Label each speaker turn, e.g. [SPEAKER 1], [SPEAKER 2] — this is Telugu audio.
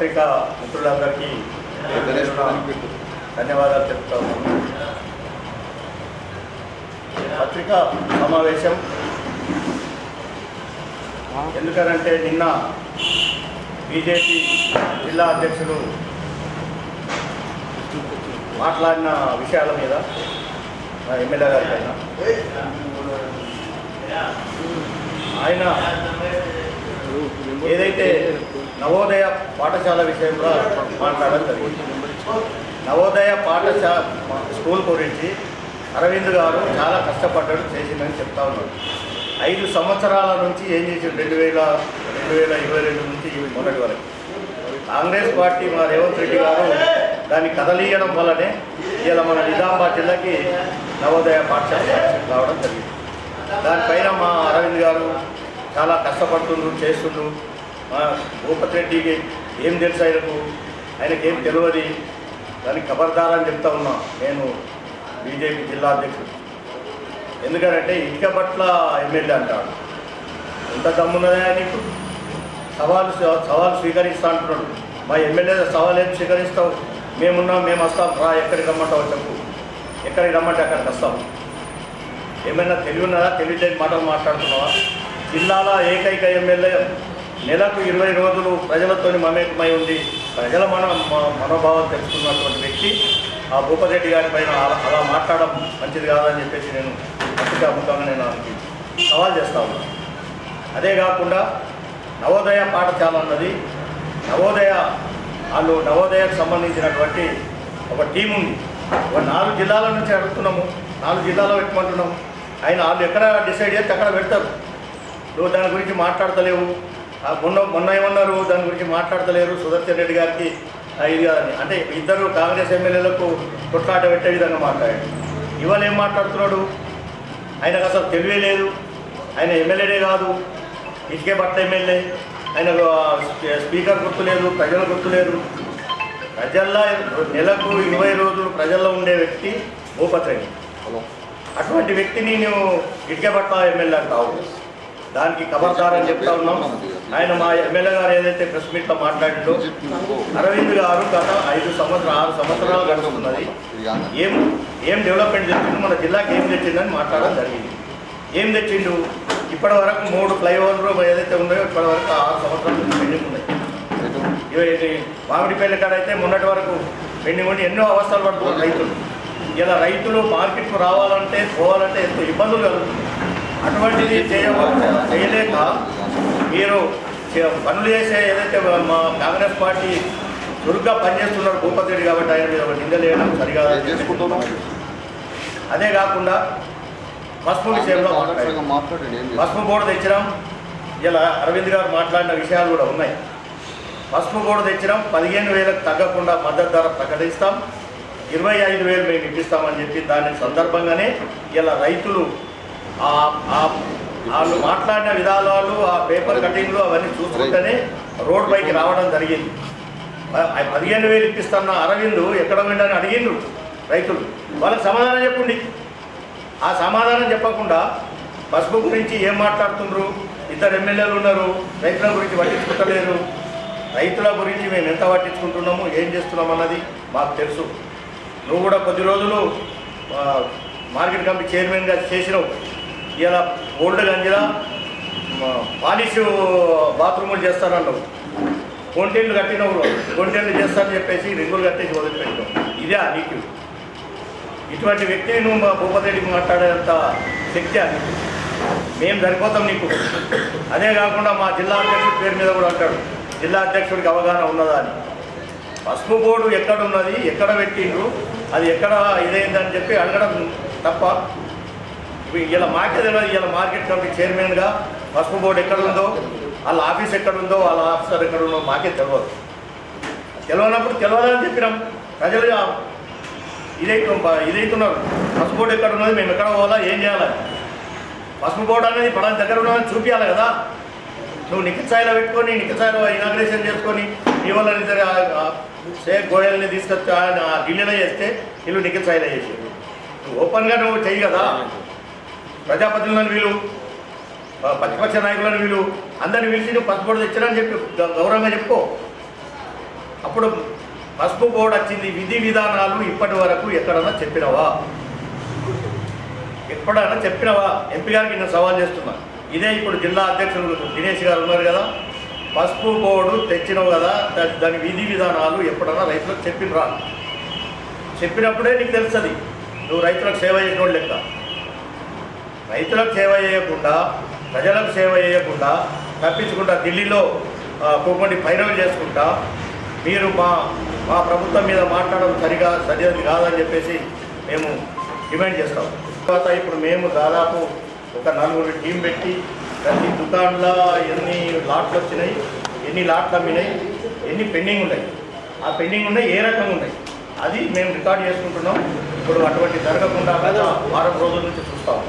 [SPEAKER 1] పత్రికా మిత్రులందరికీ ధన్యవాదాలు చెప్తా పత్రికా సమావేశం ఎందుకనంటే నిన్న బీజేపీ జిల్లా అధ్యక్షుడు మాట్లాడిన విషయాల మీద మా ఎమ్మెల్యే గారి పైన. ఆయన ఏదైతే నవోదయ పాఠశాల విషయంలో మాట్లాడడం జరిగింది. నవోదయ పాఠశాల స్కూల్ గురించి అరవింద్ గారు చాలా కష్టపడ్డాడు చేసిందని చెప్తా ఉన్నాడు ఐదు సంవత్సరాల నుంచి ఏం చేసాడు రెండు వేల రెండు వేల ఇరవై రెండు నుంచి మొదటి వరకు. కాంగ్రెస్ పార్టీ మా రేవంత్ రెడ్డి గారు దాన్ని కదలీయడం వల్లనే ఇలా మన నిజామాబాద్ జిల్లాకి నవోదయ పాఠశాల రావడం జరిగింది. దానిపైన మా అరవింద్ గారు చాలా కష్టపడుతుండ్రు చేస్తుండ్రు. మా భూపతి రెడ్డికి ఏం తెలుసు ఆయనకు? ఆయనకి ఏం తెలియదు దానికి ఖబర్దారని చెప్తా ఉన్నా నేను బీజేపీ జిల్లా అధ్యక్షుడు. ఎందుకంటే ఇటుక పట్ల ఎమ్మెల్యే అంటాడు. ఎంత దమ్మున్నదా నీకు? సవాలు సవాలు స్వీకరిస్తా అంటున్నాడు. మా ఎమ్మెల్యే సవాలు ఏం స్వీకరిస్తావు? మేమున్నాం మేము వస్తాం రా ఎక్కడికి రమ్మంటావు చెప్పు. ఎక్కడికి రమ్మంటే అక్కడికి వస్తాం. ఏమైనా తెలివి ఉన్నదా? తెలివిలేని మాటలు మాట్లాడుతున్నావా? జిల్లాలో ఏకైక ఎమ్మెల్యే నెలకు ఇరవై రోజులు ప్రజలతో మమేకమై ఉండి ప్రజల మన మనోభావం తెలుసుకున్నటువంటి వ్యక్తి ఆ భూపతిరెడ్డి గారి పైన అలా- మాట్లాడడం మంచిది కాదని చెప్పేసి నేను పత్రికా ముఖంగా నేను ఆయనకి సవాల్ చేస్తా ఉన్నాను అదే కాకుండా నవోదయ పాఠశాల అన్నది నవోదయ వాళ్ళు నవోదయకు సంబంధించినటువంటి ఒక టీం ఉంది. ఒక నాలుగు జిల్లాల నుంచి అడుగుతున్నాము నాలుగు జిల్లాలో పెట్టుకుంటున్నాము. ఆయన వాళ్ళు ఎక్కడ డిసైడ్ చేస్తే అక్కడ పెడతారు. నువ్వు దాని గురించి మాట్లాడతలేవు మొన్న మొన్న ఏమన్నారు? దాని గురించి మాట్లాడతలేరు సుదర్శన్ రెడ్డి గారికి. ఇది కాదని అంటే ఇద్దరు కాంగ్రెస్ ఎమ్మెల్యేలకు కొట్లాట పెట్టే విధంగా మాట్లాడాడు ఇవాళ ఏం మాట్లాడుతున్నాడు? ఆయనకు అసలు తెలివే లేదు. ఆయన ఎమ్మెల్యేనే కాదు. ఇటుకే భర్త ఎమ్మెల్యే. ఆయనకు ఆ, స్పీ- స్పీకర్ గుర్తులేదు ప్రజలు గుర్తులేదు ప్రజల్లో నెలకు ఇరవై రోజులు ప్రజల్లో ఉండే వ్యక్తి భూపతి రెడ్డి అటువంటి వ్యక్తిని నువ్వు ఇటుకే భర్త ఎమ్మెల్యే అంటావు. దానికి ఖబర్దార్ అని చెప్తా ఉన్నాం. ఆయన మా ఎమ్మెల్యే గారు ఏదైతే ప్రెస్ మీట్లో మాట్లాడిండో అరవింద్ గారు గత ఐదు సంవత్సరాలు ఆరు సంవత్సరాలు గడుస్తున్నది. ఏం ఏం డెవలప్మెంట్ తెచ్చిండు మన జిల్లాకి ఏం తెచ్చిందని మాట్లాడడం జరిగింది. ఏం తెచ్చిండు? ఇప్పటి వరకు మూడు ఫ్లైఓవర్లు ఏదైతే ఉన్నాయో ఇప్పటి వరకు ఆరు సంవత్సరాలు పెండింగ్ ఉన్నాయి. ఇవి మామిడిపల్లి కాడ అయితే మొన్నటి వరకు పెండింగ్ ఉండి ఎన్నో అవస్థలు పడుతున్నారు రైతులు. ఇలా రైతులు మార్కెట్కు రావాలంటే పోవాలంటే ఎంతో ఇబ్బందులు కలుగుతుంది అటువంటిది చేయ చేయలేక మీరు పనులు చేసే ఏదైతే మా కాంగ్రెస్ పార్టీ చురుగ్గా పనిచేస్తున్నాడు భూపతి రెడ్డి కాబట్టి ఆయన మీద ఒక నిందలు వేయడం సరిగా అదే కాకుండా పసుపు విషయంలో పసుపు బోర్డు తెచ్చినాం. ఇలా అరవింద్ గారు మాట్లాడిన విషయాలు కూడా ఉన్నాయి. పసుపు బోర్డు తెచ్చినాం పదిహేను వేలకు తగ్గకుండా మద్దతు ధర ప్రకటిస్తాం. ఇరవై ఐదు వేలు మేము ఇప్పిస్తామని చెప్పి దాని సందర్భంగానే ఇలా రైతులు వాళ్ళు మాట్లాడిన విధానాలు ఆ పేపర్ కటింగ్లు అవన్నీ చూసుకుంటేనే రోడ్ పైకి రావడం జరిగింది. పదిహేను వేలు ఇప్పిస్తున్న అరవిందు ఎక్కడ ఉండని అడిగిండ్రు రైతులు. వాళ్ళకి సమాధానం చెప్పండి. ఆ సమాధానం చెప్పకుండా పసుపు గురించి ఏం మాట్లాడుతుండ్రు? ఇద్దరు ఎమ్మెల్యేలు ఉన్నారు రైతుల గురించి పట్టించుకుంటలేరు. రైతుల గురించి మేము ఎంత పట్టించుకుంటున్నాము ఏం చేస్తున్నాం అన్నది మాకు తెలుసు. నువ్వు కూడా కొద్ది రోజులు మార్కెట్ కమిటీ చైర్మన్గా చేసినావు. ఇలా ఓల్డ్ గంజిలా పాలిష్ బాత్రూములు చేస్తానన్నావు. కొంటెళ్ళు కట్టినప్పుడు కొంటెళ్ళు చేస్తానని చెప్పేసి రింగులు కట్టేసి వదిలిపెట్టావు. ఇదే నీకు ఇటువంటి వ్యక్తి నువ్వు మా మాట్లాడేంత శక్తి అది మేము సరిపోతాం నీకు. అదే కాకుండా మా జిల్లా అధ్యక్షుడి పేరు మీద కూడా అంటాడు. జిల్లా అధ్యక్షుడికి అవగాహన ఉన్నదా అని. పసుపు బోర్డు ఎక్కడ ఉన్నది ఎక్కడ పెట్టిండ్రు అది ఎక్కడ ఇదైందని చెప్పి అడగడం తప్ప ఇలా మాకే తెలియదు ఇలా మార్కెట్ కమిటీ చైర్మన్గా పసుపు బోర్డు ఎక్కడ ఉందో వాళ్ళ ఆఫీస్ ఎక్కడ ఉందో వాళ్ళ ఆఫీసర్ ఎక్కడ ఉందో మాకే తెలియదు తెలియనప్పుడు తెలియదని చెప్పినాం. ప్రజలు ఇదైతే ఇదైతున్నారు. పసుపు బోర్డు ఎక్కడ ఉన్నది మేము ఎక్కడ పోవాలా ఏం చేయాలి? పసుపు బోర్డు అనేది పడాల దగ్గర ఉన్నదని చూపించాలి కదా. నువ్వు నిఖిత్సాయిలో పెట్టుకొని నిఖిత్సాయిలో ఇనాగ్రేషన్ చేసుకొని ఈ వల్ల షేక్ గోయల్ని తీసుకొచ్చి ఆయన ఆ ఢిల్లీలో చేస్తే వీళ్ళు నిఖిత్సాయిలో చేసారు నువ్వు ఓపెన్గా నువ్వు చెయ్యి కదా. ప్రజాప్రతినిధులను వీలు ప్రతిపక్ష నాయకులను వీలు అందరిని పిలిచి నువ్వు పసుపు బోర్డు తెచ్చారని చెప్పి గౌరవంగా చెప్పుకో. అప్పుడు పసుపు బోర్డు వచ్చింది విధి విధానాలు ఇప్పటి వరకు ఎక్కడన్నా చెప్పినవా? ఎప్పుడైనా చెప్పినవా? ఎంపీ గారికి నేను సవాల్ చేస్తున్నా. ఇదే ఇప్పుడు జిల్లా అధ్యక్షులు దినేష్ గారు ఉన్నారు కదా పసుపు బోర్డు తెచ్చినావు కదా దాని విధి విధానాలు ఎప్పుడన్నా రైతులకు చెప్పినరా? చెప్పినప్పుడే నీకు తెలుస్తుంది నువ్వు రైతులకు సేవ చేసిన లెక్క. రైతులకు సేవ చేయకుండా ప్రజలకు సేవ చేయకుండా తప్పించుకుంటా ఢిల్లీలో ఆ, పైరవులు చేసుకుంటా మీరు మా మా ప్రభుత్వం మీద మాట్లాడడం సరిగా సరిది కాదని చెప్పేసి మేము డిమాండ్ చేస్తాం. తర్వాత ఇప్పుడు మేము దాదాపు ఒక నలుగురు టీం పెట్టి ప్రతి దుకాణంలో ఎన్ని లాట్లు వచ్చినాయి ఎన్ని లాట్లు అమ్మినాయి ఎన్ని పెండింగ్ ఉన్నాయి. ఆ పెండింగ్ ఉన్నాయి ఏ రకంగా ఉన్నాయి? అది మేము రికార్డ్ చేసుకుంటున్నాం. ఇప్పుడు అటువంటి జరగకుండా వారం రోజుల నుంచి చూస్తాం.